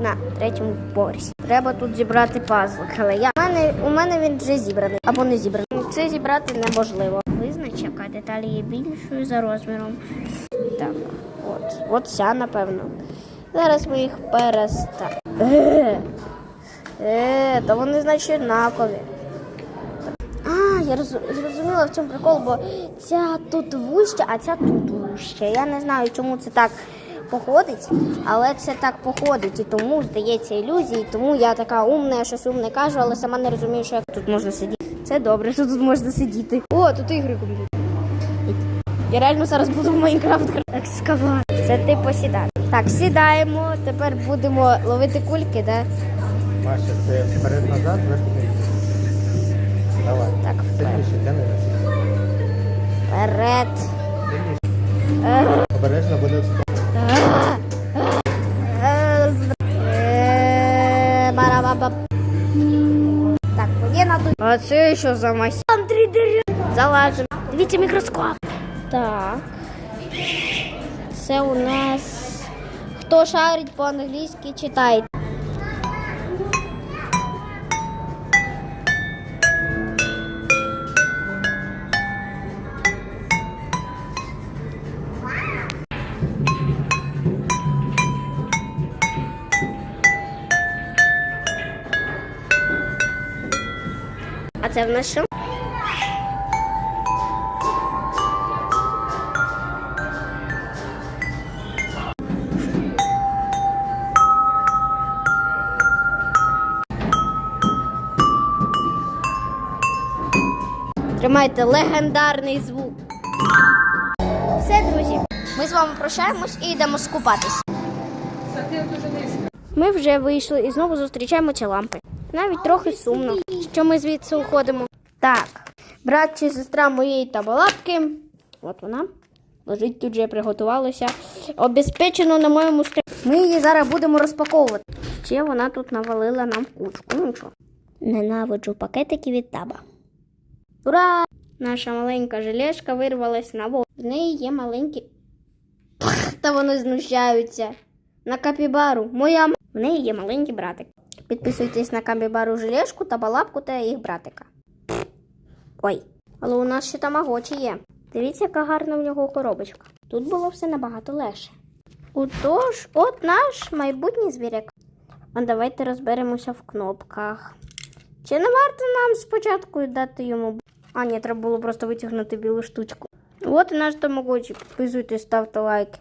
на третьому поверсі. Треба тут зібрати пазл. Але я у мене, у мене він вже зібраний або не зібраний. Це зібрати неможливо. Визнач, яка деталь є більшою за розміром. Так, от, от ця, напевно. Зараз ми їх переставимо. Е, е, то вони значить однакові. А, я зрозуміла в цьому прикол, бо ця тут вуща, а ця тут вуща. Я не знаю, чому це так походить, але це так походить, і тому здається ілюзії, тому я така умна, я щось умне кажу, але сама не розумію, що як тут можна сидіти. Це добре, що тут можна сидіти. О, тут ігри комп'ютер. Я реально зараз буду в Майнкрафт екскаватор. Це ти посідати. Так, сідаємо. Тепер будемо ловити кульки, да? Маша, це вперед-назад, вверх-вниз. Давай. Так, Сильніше, тяни. вперед. Обережно буде встати. Барабаба. Так, мені надо. А це що за махі? Там три дерев. Залазимо. Дивіться мікроскоп. Так. Це у нас. Хто шарить по-англійськи, читає. А це в нас що? Тримайте легендарний звук. Все, друзі, ми з вами прощаємось і йдемо скупатись. Ми вже вийшли і знову зустрічаємо ці лампи. Навіть трохи сумно, що ми звідси уходимо. Так, брат чи сестра моєї табалапки, от вона, лежить тут же приготувалася. Обезпечено на моєму стрі. Ми її зараз будемо розпаковувати. Ще вона тут навалила нам кучку. Ну нічого. Ненавиджу пакетики від таба. Ура! Наша маленька желешка вирвалась на воду. В неї є маленькі. Та вони знущаються. На капібару. Моя в неї є маленький братик. Підписуйтесь на капібару желешку та балапку та їх братика. Ой, але у нас ще тамагочі є. Дивіться, яка гарна в нього коробочка. Тут було все набагато легше. Отож, от наш майбутній звіряк. А давайте розберемося в кнопках. Чи не варто нам спочатку дати йому. А, ні, треба було просто витягнути білу штучку. От і наш тамагочі. Підписуйтесь, ставте лайки.